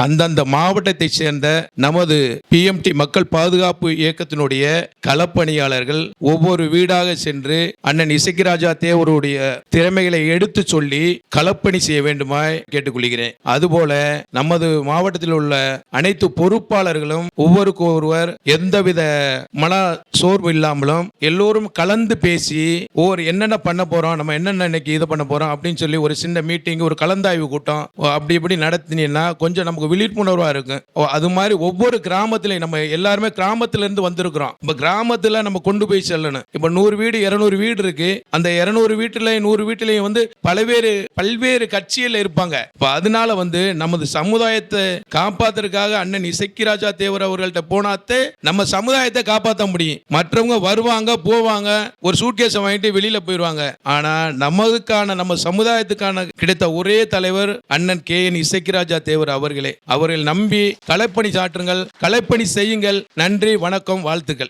அந்தந்த மாவட்டத்தை சேர்ந்த நமது பிஎம்டி மக்கள் பாதுகாப்பு இயக்கத்தினுடைய களப்பணியாளர்கள் ஒவ்வொரு வீடாக சென்று அண்ணன் இசக்கிராஜா தேவருடைய திறமைகளை எடுத்து சொல்லி களப்பணி செய்ய வேண்டுமாய் கேட்டுக்கொள்கிறேன். அதுபோல நமது மாவட்டத்தில் உள்ள அனைத்து பொறுப்பாளர்களும் ஒவ்வொருக்கு ஒருவர் எந்தவித மன சோர்வு இல்லாமலும் எல்லோரும் கலந்து பேசி ஒவ்வொரு என்னென்ன பண்ண போறோம் நம்ம என்னென்ன இன்னைக்கு இது பண்ண போறோம்? அப்படின்னு சொல்லி ஒரு சின்ன மீட்டிங் ஒரு கலந்தாய்வு கூட்டம் ஓ, அப்படி இப்படி நடத்தினீங்கன்னா கொஞ்சம் நமக்கு விழிப்புணர்வா இருக்கும் அது மாதிரி ஒவ்வொரு கிராமத்திலையும் நம்ம எல்லாருமே கிராமத்துல இருந்து வந்திருக்கிறோம். இப்ப கிராமத்துல நம்ம கொண்டு போய் செல்லணும். இப்ப நூறு வீடு இருநூறு வீடு இருக்கு. அந்த இருநூறு வீட்டுல நூறு வீட்டுலயும் வந்து பல்வேறு பல்வேறு கட்சியில் இருப்பாங்க. இப்ப அதனால வந்து நமது சமுதாயத்தை காப்பாத்துறதுக்காக அண்ணன் இசைக்கிராஜா தேவர் அவர்கள்ட்ட போனாத்தே நம்ம சமுதாயத்தை காப்பாற்ற முடியும். மற்றவங்க வருவாங்க போவாங்க ஒரு சூட்கேஸை வாங்கிட்டு வெளியில போயிடுவாங்க ஆனா நமதுக்கான நம்ம சமுதாயத்துக்கான கிடைத்த ஒரே தலைவர் அண்ணன் கே என் இசக்கிராஜா தேவர் அவர்களே. அவர்கள் நம்பி களைப்பணி சாற்றுங்கள் களைப்பணி செய்யுங்கள். நன்றி வணக்கம் வாழ்த்துக்கள்.